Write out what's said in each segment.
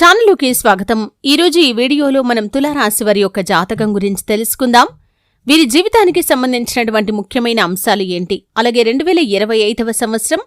ఛానల్కి స్వాగతం. ఈరోజు ఈ వీడియోలో మనం తులారాశి వారి యొక్క జాతకం గురించి తెలుసుకుందాం. వీరి జీవితానికి సంబంధించినటువంటి ముఖ్యమైన అంశాలు ఏంటి? అలాగే రెండు వేల ఇరవై ఐదవ సంవత్సరం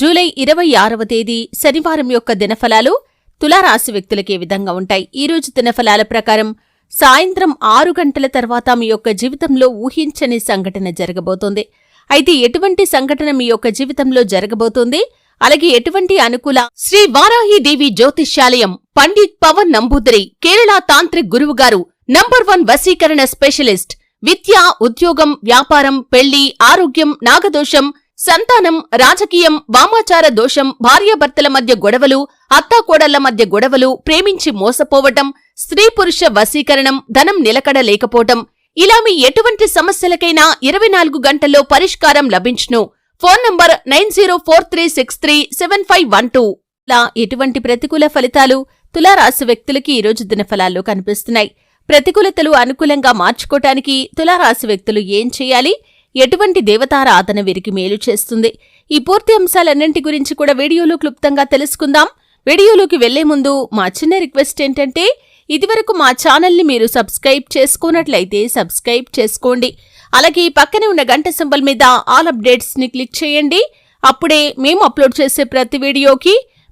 జూలై ఇరవై ఆరవ తేదీ శనివారం యొక్క దినఫలాలు తులారాశి వ్యక్తులకి ఏ విధంగా ఉంటాయి? ఈ రోజు దినఫలాల ప్రకారం సాయంత్రం ఆరు గంటల తర్వాత మీ యొక్క జీవితంలో ఊహించని సంఘటన జరగబోతోంది. అయితే ఎటువంటి సంఘటన మీ యొక్క జీవితంలో జరగబోతోంది? అలాగే ఎటువంటి అనుకూల శ్రీ వారాహిదేవి జ్యోతిష్యాలయం పండిత్ పవన్ నంబూదరి కేరళ తాంత్రిక్ గురువుగారు నంబర్ వన్ వశీకరణ స్పెషలిస్ట్ విద్య ఉద్యోగం వ్యాపారం పెళ్ళి ఆరోగ్యం నాగదోషం సంతానం రాజకీయం వామాచార దోషం భార్యాభర్తల మధ్య గొడవలు అత్తాకోడళ్ళ మధ్య గొడవలు ప్రేమించి మోసపోవటం స్త్రీ పురుష వశీకరణం ధనం నిలకడ లేకపోవటం ఇలా మీ ఎటువంటి సమస్యలకైనా ఇరవై నాలుగు గంటల్లో పరిష్కారం లభించును. Phone number nine zero four three six three seven five one two. ఇలా ఎటువంటి ప్రతికూల ఫలితాలు? తులారాశి వ్యక్తులకి ఈ రోజు దినఫలాల్లో కనిపిస్తున్నాయి. ప్రతికూలతలు అనుకూలంగా మార్చుకోటానికి తులారాశి వ్యక్తులు ఏం చేయాలి? ఎటువంటి దేవతారాధన వీరికి మేలు చేస్తుంది? ఈ పూర్తి అంశాలన్నింటి గురించి కూడా వీడియోలో క్లుప్తంగా తెలుసుకుందాం. వీడియోలోకి వెళ్ళే ముందు మా చిన్న రిక్వెస్ట్ ఏంటంటే ఇదివరకు మా ఛానల్ని మీరు సబ్స్క్రైబ్ చేసుకున్నట్లయితే సబ్స్క్రైబ్ చేసుకోండి. అలాగే ఈ పక్కనే ఉన్న గంట సింబల్ మీద ఆల్ అప్డేట్స్ని క్లిక్ చేయండి. అప్పుడే మేము అప్లోడ్ చేసే ప్రతి వీడియోకి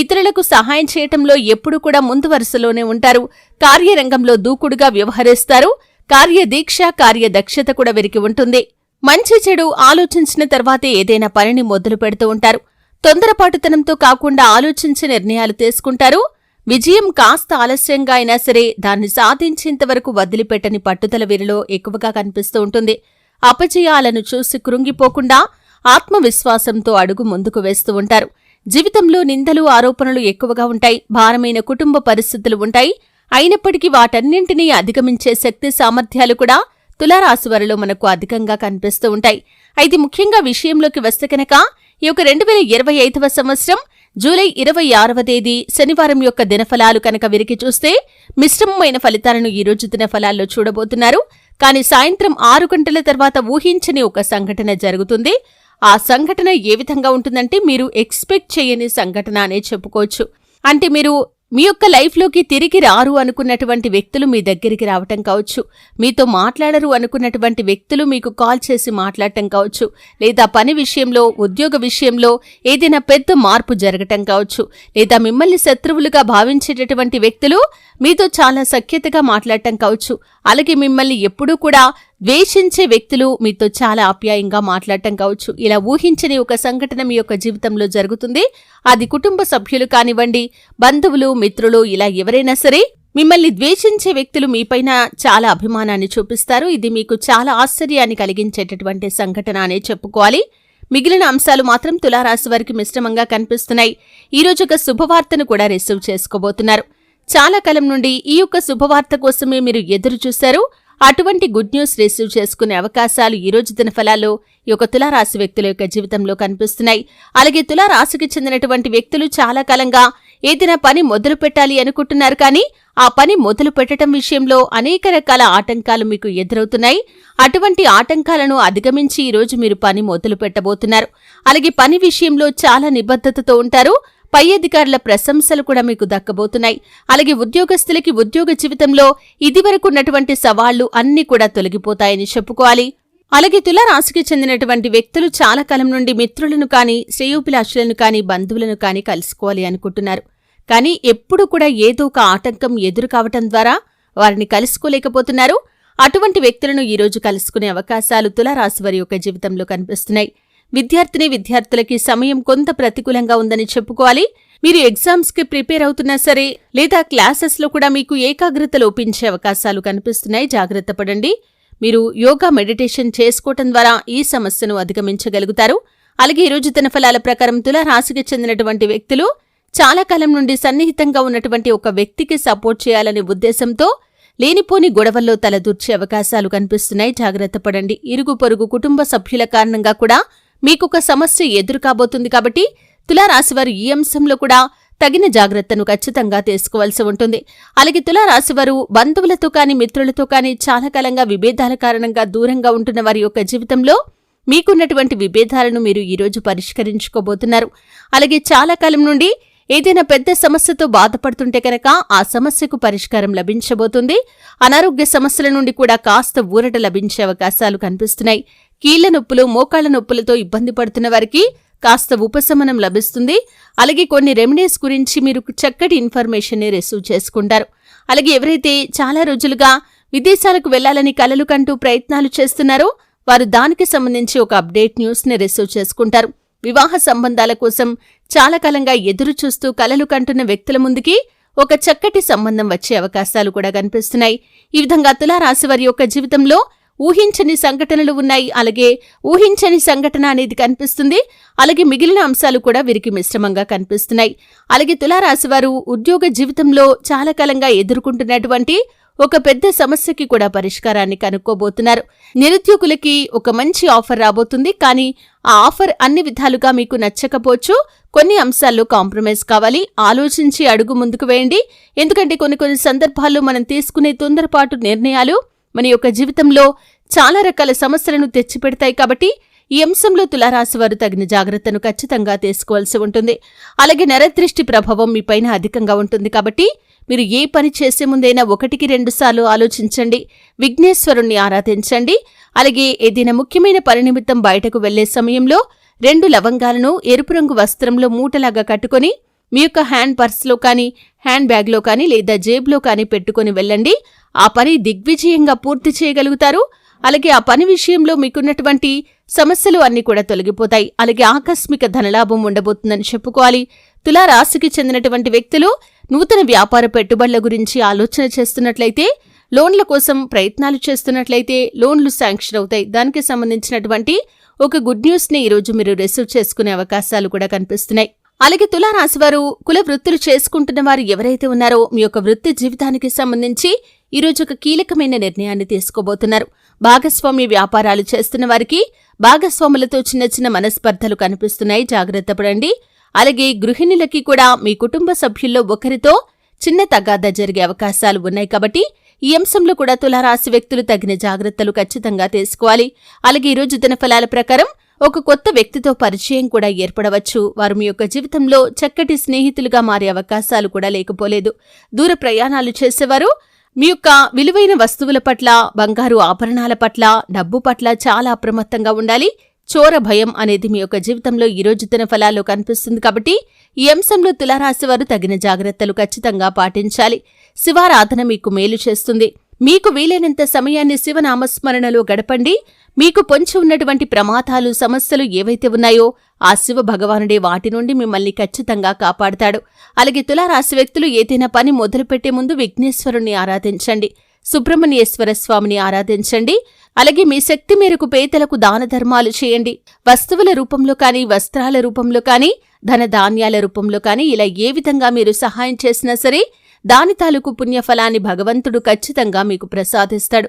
ఇతరులకు సహాయం చేయటంలో ఎప్పుడు కూడా ముందు వరుసలోనే ఉంటారు. కార్యరంగంలో దూకుడుగా వ్యవహరిస్తారు. కార్యదీక్ష కార్యదక్షత కూడా వెరికి ఉంటుంది. మంచి చెడు ఆలోచించిన తర్వాతే ఏదైనా పనిని మొదలు పెడుతూ ఉంటారు. తొందరపాటుతనంతో కాకుండా ఆలోచించి నిర్ణయాలు తీసుకుంటారు. విజయం కాస్త ఆలస్యంగా అయినా సరే దాన్ని సాధించేంతవరకు వదిలిపెట్టని పట్టుదల వీరిలో ఎక్కువగా కనిపిస్తూ ఉంటుంది. అపజయాలను చూసి కృంగిపోకుండా ఆత్మవిశ్వాసంతో అడుగు ముందుకు వేస్తూ ఉంటారు. జీవితంలో నిందలు ఆరోపణలు ఎక్కువగా ఉంటాయి. భారమైన కుటుంబ పరిస్థితులు ఉంటాయి. అయినప్పటికీ వాటన్నింటినీ అధిగమించే శక్తి సామర్థ్యాలు కూడా తులారాశివారిలో మనకు అధికంగా కనిపిస్తూ ఉంటాయి. అయితే ముఖ్యంగా విషయంలోకి వస్తే కనుక ఈ యొక్క రెండు వేల ఇరవై ఐదవ సంవత్సరం జూలై ఇరవై ఆరవ తేదీ శనివారం యొక్క దినఫలాలు కనుక విరికి చూస్తే మిశ్రమమైన ఫలితాలను ఈ రోజు దినఫలాల్లో చూడబోతున్నారు. కానీ సాయంత్రం ఆరు గంటల తర్వాత ఊహించని ఒక సంఘటన జరుగుతుంది. ఆ సంఘటన ఏ విధంగా ఉంటుందంటే మీరు ఎక్స్పెక్ట్ చేయని సంఘటన అనే చెప్పుకోవచ్చు. అంటే మీరు మీ యొక్క లైఫ్లోకి తిరిగి రారు అనుకున్నటువంటి వ్యక్తులు మీ దగ్గరికి రావటం కావచ్చు. మీతో మాట్లాడరు అనుకున్నటువంటి వ్యక్తులు మీకు కాల్ చేసి మాట్లాడటం కావచ్చు. లేదా పని విషయంలో ఉద్యోగ విషయంలో ఏదైనా పెద్ద మార్పు జరగటం కావచ్చు. లేదా మిమ్మల్ని శత్రువులుగా భావించేటటువంటి వ్యక్తులు మీతో చాలా సఖ్యతగా మాట్లాడటం కావచ్చు. అలాగే మిమ్మల్ని ఎప్పుడూ కూడా ద్వేషించే వ్యక్తులు మీతో చాలా ఆప్యాయంగా మాట్లాడటం కావచ్చు. ఇలా ఊహించని ఒక సంఘటన మీ యొక్క జీవితంలో జరుగుతుంది. అది కుటుంబ సభ్యులు కానివ్వండి బంధువులు మిత్రులు ఇలా ఎవరైనా సరే మిమ్మల్ని ద్వేషించే వ్యక్తులు మీపైన చాలా అభిమానాన్ని చూపిస్తారు. ఇది మీకు చాలా ఆశ్చర్యాన్ని కలిగించేటటువంటి సంఘటన అనే చెప్పుకోవాలి. మిగిలిన అంశాలు మాత్రం తులారాశి వారికి మిశ్రమంగా కనిపిస్తున్నాయి. ఈరోజు ఒక శుభవార్తను కూడా రిసీవ్ చేసుకోబోతున్నారు. చాలా కాలం నుండి ఈ యొక్క శుభవార్త కోసమే మీరు ఎదురు చూశారు. అటువంటి గుడ్ న్యూస్ రిసీవ్ చేసుకునే అవకాశాలు ఈ రోజు దిన ఈ యొక్క తులారాశి వ్యక్తుల యొక్క జీవితంలో కనిపిస్తున్నాయి. అలాగే తులారాశికి చెందినటువంటి వ్యక్తులు చాలా కాలంగా ఏదైనా పని మొదలు పెట్టాలి అనుకుంటున్నారు కానీ ఆ పని మొదలు పెట్టడం విషయంలో అనేక రకాల ఆటంకాలు మీకు ఎదురవుతున్నాయి. అటువంటి ఆటంకాలను అధిగమించి ఈరోజు మీరు పని మొదలు పెట్టబోతున్నారు. అలాగే పని విషయంలో చాలా నిబద్ధతతో ఉంటారు. పై అధికారుల ప్రశంసలు కూడా మీకు దక్కబోతున్నాయి. అలాగే ఉద్యోగస్తులకి ఉద్యోగ జీవితంలో ఇదివరకున్నటువంటి సవాళ్ళు అన్ని కూడా తొలగిపోతాయని చెప్పుకోవాలి. అలాగే తులారాశికి చెందినటువంటి వ్యక్తులు చాలా కాలం నుండి మిత్రులను కానీ శ్రేయోభిలాషులను కానీ బంధువులను కానీ కలుసుకోవాలి అనుకుంటున్నారు. కానీ ఎప్పుడు కూడా ఏదో ఒక ఆటంకం ఎదురు కావటం ద్వారా వారిని కలుసుకోలేకపోతున్నారు. అటువంటి వ్యక్తులను ఈరోజు కలుసుకునే అవకాశాలు తులారాశి వారి యొక్క జీవితంలో కనిపిస్తున్నాయి. విద్యార్థిని విద్యార్థులకి సమయం కొంత ప్రతికూలంగా ఉందని చెప్పుకోవాలి. మీరు ఎగ్జామ్స్కి ప్రిపేర్ అవుతున్నా సరే లేదా క్లాసెస్లో కూడా మీకు ఏకాగ్రత లోపించే అవకాశాలు కనిపిస్తున్నాయి. జాగ్రత్త పడండి. మీరు యోగా మెడిటేషన్ చేసుకోవటం ద్వారా ఈ సమస్యను అధిగమించగలుగుతారు. అలాగే ఈరోజు తన ఫలాల ప్రకారం తుల రాశికి చెందినటువంటి వ్యక్తులు చాలా కాలం నుండి సన్నిహితంగా ఉన్నటువంటి ఒక వ్యక్తికి సపోర్ట్ చేయాలనే ఉద్దేశంతో లేనిపోని గొడవల్లో తలదూర్చే అవకాశాలు కనిపిస్తున్నాయి. జాగ్రత్త పడండి. ఇరుగు పొరుగు కుటుంబ సభ్యుల కారణంగా కూడా మీకొక సమస్య ఎదురు కాబోతుంది కాబట్టి తులారాశివారు ఈ అంశంలో కూడా తగిన జాగ్రత్తను ఖచ్చితంగా తీసుకోవాల్సి ఉంటుంది. అలాగే తులారాశివారు బంధువులతో కానీ మిత్రులతో కానీ చాలా కాలంగా విభేదాల కారణంగా దూరంగా ఉంటున్న వారి యొక్క జీవితంలో మీకున్నటువంటి విభేదాలను మీరు ఈరోజు పరిష్కరించుకోబోతున్నారు. అలాగే చాలా కాలం నుండి ఏదైనా పెద్ద సమస్యతో బాధపడుతుంటే కనుక ఆ సమస్యకు పరిష్కారం లభించబోతుంది. అనారోగ్య సమస్యల నుండి కూడా కాస్త ఊరట లభించే అవకాశాలు కనిపిస్తున్నాయి. కీళ్ళ నొప్పులు మోకాళ్ళ నొప్పులతో ఇబ్బంది పడుతున్న వారికి కాస్త ఉపశమనం లభిస్తుంది. అలాగే కొన్ని రెమెడీస్ గురించి మీరు చక్కటి ఇన్ఫర్మేషన్ని రిసీవ్ చేసుకుంటారు. అలాగే ఎవరైతే చాలా రోజులుగా విదేశాలకు వెళ్ళాలని కలలు కంటూ ప్రయత్నాలు చేస్తున్నారో వారు దానికి సంబంధించి ఒక అప్డేట్ న్యూస్ని రిసీవ్ చేసుకుంటారు. వివాహ సంబంధాల కోసం చాలా కాలంగా ఎదురు చూస్తూ కలలు కంటున్న వ్యక్తుల ముందుకి ఒక చక్కటి సంబంధం వచ్చే అవకాశాలు కూడా కనిపిస్తున్నాయి. ఈ విధంగా తులారాశి వారి యొక్క జీవితంలో ఊహించని సంఘటనలు ఉన్నాయి. అలాగే ఊహించని సంఘటన అనేది కనిపిస్తుంది. అలాగే మిగిలిన అంశాలు కూడా వీరికి మిశ్రమంగా కనిపిస్తున్నాయి. అలాగే తులారాశివారు ఉద్యోగ జీవితంలో చాలా కాలంగా ఎదుర్కొంటున్నటువంటి ఒక పెద్ద సమస్యకి కూడా పరిష్కారాన్ని కనుక్కోబోతున్నారు. నిరుద్యోగులకి ఒక మంచి ఆఫర్ రాబోతుంది. కానీ ఆ ఆఫర్ అన్ని విధాలుగా మీకు నచ్చకపోవచ్చు. కొన్ని అంశాల్లో కాంప్రమైజ్ కావాలి. ఆలోచించి అడుగు ముందుకు వేయండి. ఎందుకంటే కొన్ని కొన్ని సందర్భాల్లో మనం తీసుకునే తొందరపాటు నిర్ణయాలు మన యొక్క జీవితంలో చాలా రకాల సమస్యలను తెచ్చిపెడతాయి కాబట్టి ఈ అంశంలో తులారాశి వారు తగిన జాగ్రత్తను ఖచ్చితంగా తీసుకోవాల్సి ఉంటుంది. అలాగే నరదృష్టి ప్రభావం మీపైన అధికంగా ఉంటుంది కాబట్టి మీరు ఏ పని చేసే ముందైనా ఒకటికి రెండుసార్లు ఆలోచించండి. విఘ్నేశ్వరుణ్ణి ఆరాధించండి. అలాగే ఏదైనా ముఖ్యమైన పని నిమిత్తం బయటకు వెళ్ళే సమయంలో రెండు లవంగాలను ఎరుపు రంగు వస్త్రంలో మూటలాగా కట్టుకొని మీ యొక్క హ్యాండ్ పర్స్లో కానీ హ్యాండ్ బ్యాగ్లో కానీ లేదా జేబులో కానీ పెట్టుకొని వెళ్ళండి. ఆ పని దిగ్విజయంగా పూర్తి చేయగలుగుతారు. అలాగే ఆ పని విషయంలో మీకున్నటువంటి సమస్యలు అన్నీ కూడా తొలగిపోతాయి. అలాగే ఆకస్మిక ధనలాభం ఉండబోతుందని చెప్పుకోవాలి. తులారాశికి చెందినటువంటి వ్యక్తులు నూతన వ్యాపార పెట్టుబడుల గురించి ఆలోచన చేస్తున్నట్లయితే లోన్ల కోసం ప్రయత్నాలు చేస్తున్నట్లయితే లోన్లు శాంక్షన్ అవుతాయి. దానికి సంబంధించినటువంటి ఒక గుడ్ న్యూస్ని ఈరోజు మీరు రిసీవ్ చేసుకునే అవకాశాలు కూడా కనిపిస్తున్నాయి. అలాగే తులారాశివారు కుల వృత్తులు చేసుకుంటున్న వారు ఎవరైతే ఉన్నారో మీ యొక్క వృత్తి జీవితానికి సంబంధించి ఈరోజు ఒక కీలకమైన నిర్ణయాన్ని తీసుకోబోతున్నారు. భాగస్వామ్య వ్యాపారాలు చేస్తున్న వారికి భాగస్వాములతో చిన్న చిన్న మనస్పర్ధలు కనిపిస్తున్నాయి. జాగ్రత్త పడండి. అలాగే గృహిణులకి కూడా మీ కుటుంబ సభ్యుల్లో ఒకరితో చిన్న తగాద జరిగే అవకాశాలు ఉన్నాయి కాబట్టి ఈ అంశంలో కూడా తులారాశి వ్యక్తులు తగిన జాగ్రత్తలు ఖచ్చితంగా తీసుకోవాలి. అలాగే ఈరోజు దినఫలాల ప్రకారం ఒక కొత్త వ్యక్తితో పరిచయం కూడా ఏర్పడవచ్చు. వారు మీ యొక్క జీవితంలో చక్కటి స్నేహితులుగా మారే అవకాశాలు కూడా లేకపోలేదు. దూర ప్రయాణాలు చేసేవారు. మీ యొక్క విలువైన వస్తువుల పట్ల బంగారు ఆభరణాల పట్ల డబ్బు పట్ల చాలా అప్రమత్తంగా ఉండాలి. చోర భయం అనేది మీ యొక్క జీవితంలో ఈ రోజు దిన ఫలాల్లో కనిపిస్తుంది కాబట్టి ఈ అంశంలో తులారాశి వారు తగిన జాగ్రత్తలు ఖచ్చితంగా పాటించాలి. శివారాధన మీకు మేలు చేస్తుంది. మీకు వీలైనంత సమయాన్ని శివనామస్మరణలో గడపండి. మీకు పొంచి ఉన్నటువంటి ప్రమాదాలు సమస్యలు ఏవైతే ఉన్నాయో ఆ శివ భగవానుడే వాటి నుండి మిమ్మల్ని ఖచ్చితంగా కాపాడతాడు. అలాగే తులారాశి వ్యక్తులు ఏదైనా పని మొదలుపెట్టే ముందు విఘ్నేశ్వరుణ్ణి ఆరాధించండి. సుబ్రహ్మణ్యేశ్వర స్వామిని ఆరాధించండి. అలాగే మీ శక్తి మేరకు పేదలకు దాన ధర్మాలు చేయండి. వస్తువుల రూపంలో కానీ వస్త్రాల రూపంలో కానీ ధన ధాన్యాల రూపంలో కానీ ఇలా ఏ విధంగా మీరు సహాయం చేసినా సరే దాని తాలూకు పుణ్యఫలాన్ని భగవంతుడు ఖచ్చితంగా మీకు ప్రసాదిస్తాడు.